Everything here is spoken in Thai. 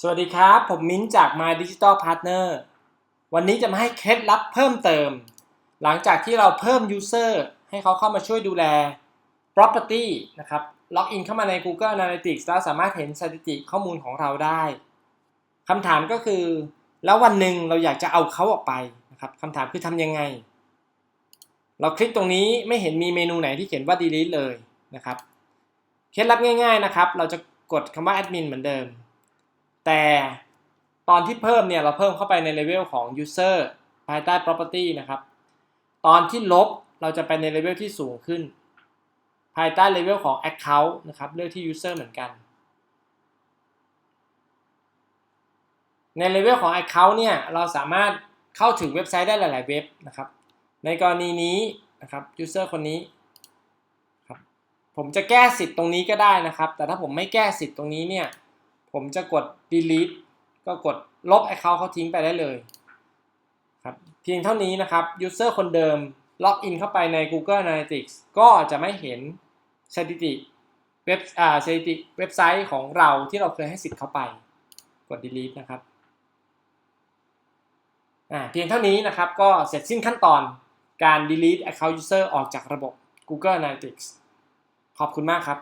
สวัสดีครับ ผมมิ้นจาก My Digital Partner วันนี้จะมาให้เคล็ดลับเพิ่มเติม หลังจากที่เราเพิ่ม User ให้เขาเข้ามาช่วยดูแล Property นะครับล็อกอินเข้ามาใน Google Analytics แล้วสามารถเห็นสถิติข้อมูลของเราได้คำถามก็คือ แล้ววันหนึ่งเราอยากจะเอาเขาออกไปนะครับคำถามคือทำยังไง เราคลิกตรงนี้ไม่เห็นมีเมนูไหนที่เขียนว่า delete เลยนะครับเคล็ดลับง่าย ๆนะครับ เราจะกดคำว่า admin เหมือนเดิม แต่ตอนที่เพิ่มเนี่ยเราเพิ่มเข้าไปในเลเวลของ user ภายใต้ property นะครับ ตอนที่ลบเราจะไปในเลเวลที่สูงขึ้น ภายใต้เลเวลของ account นะครับเลือกที่ user เหมือนกัน ในเลเวลของ account เนี่ยเราสามารถเข้าถึงเว็บไซต์ได้หลาย ๆ เว็บนะครับ ในกรณีนี้นะครับ user คนนี้ครับผมจะแก้สิทธิ์ตรงนี้ก็ได้นะครับ แต่ถ้าผมไม่แก้สิทธิ์ตรงนี้เนี่ย ผมจะกด delete ก็กดลบ account เขาทิ้งไปได้เลยครับเพียงเท่านี้นะครับ user คนเดิมล็อกอินเข้าไปใน Google Analytics ก็จะไม่เห็นสถิติเว็บอ่าสถิติเว็บไซต์ของเราที่เราเคยให้สิทธิ์เข้าไป กด delete นะครับอ่าเพียงเท่านี้นะครับก็เสร็จสิ้นขั้นตอนการ delete account user ออกจากระบบ Google Analytics ขอบคุณมากครับ